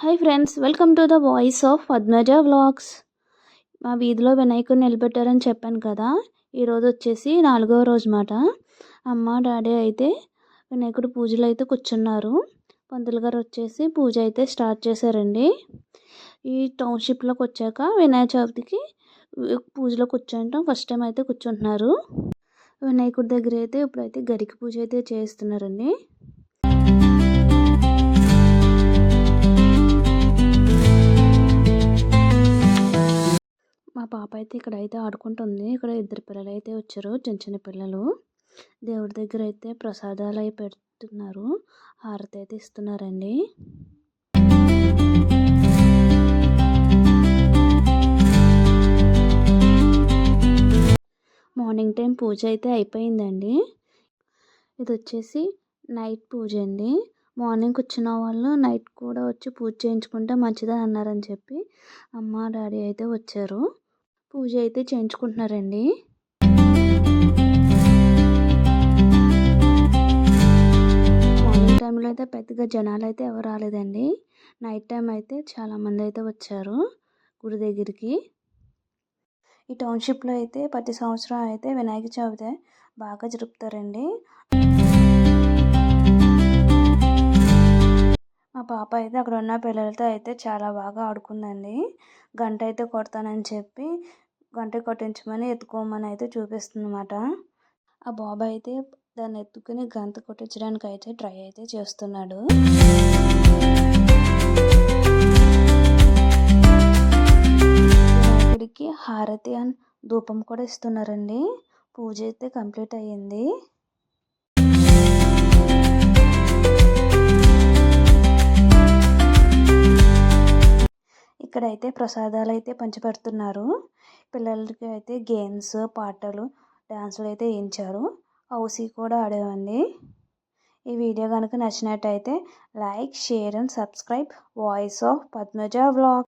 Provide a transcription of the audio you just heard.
Hi friends welcome to the voice of Padmaja vlogs మా వీధిలో వినాయకుడిని నిలబెట్టారని చెప్పాను కదా. ఈరోజు వచ్చేసి నాలుగవ రోజు మాట. అమ్మ డాడీ అయితే వినాయకుడి పూజలు అయితే కూర్చున్నారు. పంతులు గారు వచ్చేసి పూజ అయితే స్టార్ట్ చేశారండి. ఈ టౌన్షిప్లోకి వచ్చాక వినాయక చవితికి పూజలో కూర్చుంటాం. ఫస్ట్ టైం అయితే కూర్చుంటున్నారు. వినాయకుడి దగ్గర అయితే ఇప్పుడైతే గరికి పూజ అయితే చేస్తున్నారండి. మా పాప అయితే ఇక్కడ అయితే ఆడుకుంటుంది. ఇక్కడ ఇద్దరు పిల్లలు అయితే వచ్చారు. చిన్న చిన్న పిల్లలు. దేవుడి దగ్గర అయితే ప్రసాదాలు అవి పెడుతున్నారు. హారతి అయితే ఇస్తున్నారండి. మార్నింగ్ టైం పూజ అయితే అయిపోయిందండి. ఇది వచ్చేసి నైట్ పూజ అండి. మార్నింగ్ వచ్చిన వాళ్ళు నైట్ కూడా వచ్చి పూజ చేయించుకుంటే మంచిదని అన్నారని చెప్పి అమ్మ డాడీ అయితే వచ్చారు. పూజ అయితే చేయించుకుంటున్నారండి. మార్నింగ్ టైంలో అయితే పెద్దగా జనాలు అయితే ఎవరు రాలేదండి. నైట్ టైం అయితే చాలామంది అయితే వచ్చారు గుడి దగ్గరికి. ఈ టౌన్షిప్లో అయితే ప్రతి సంవత్సరం అయితే వినాయక చవితి బాగా జరుపుతారండి. పాప అయితే అక్కడ ఉన్న పిల్లలతో అయితే చాలా బాగా ఆడుకుందండి. గంట అయితే కొడతానని చెప్పి గంట కొట్టించమని ఎత్తుకోమని అయితే చూపిస్తుంది అనమాట ఆ బాబు అయితే దాన్ని ఎత్తుకుని గంత కొట్టించడానికి అయితే ట్రై అయితే చేస్తున్నాడు. వినాయకుడికి హారతి అండ్ ధూపం కూడా ఇస్తున్నారండి. పూజ అయితే కంప్లీట్ అయ్యింది. ఇక్కడైతే ప్రసాదాలు అయితే పంచిపెడుతున్నారు. పిల్లలకి అయితే గేమ్స్ పాటలు డ్యాన్సులు అయితే వేయించారు. హౌసీ కూడా ఆడేవండి ఈ వీడియో కనుక నచ్చినట్టయితే like share and subscribe. Voice of Padmaja vlog.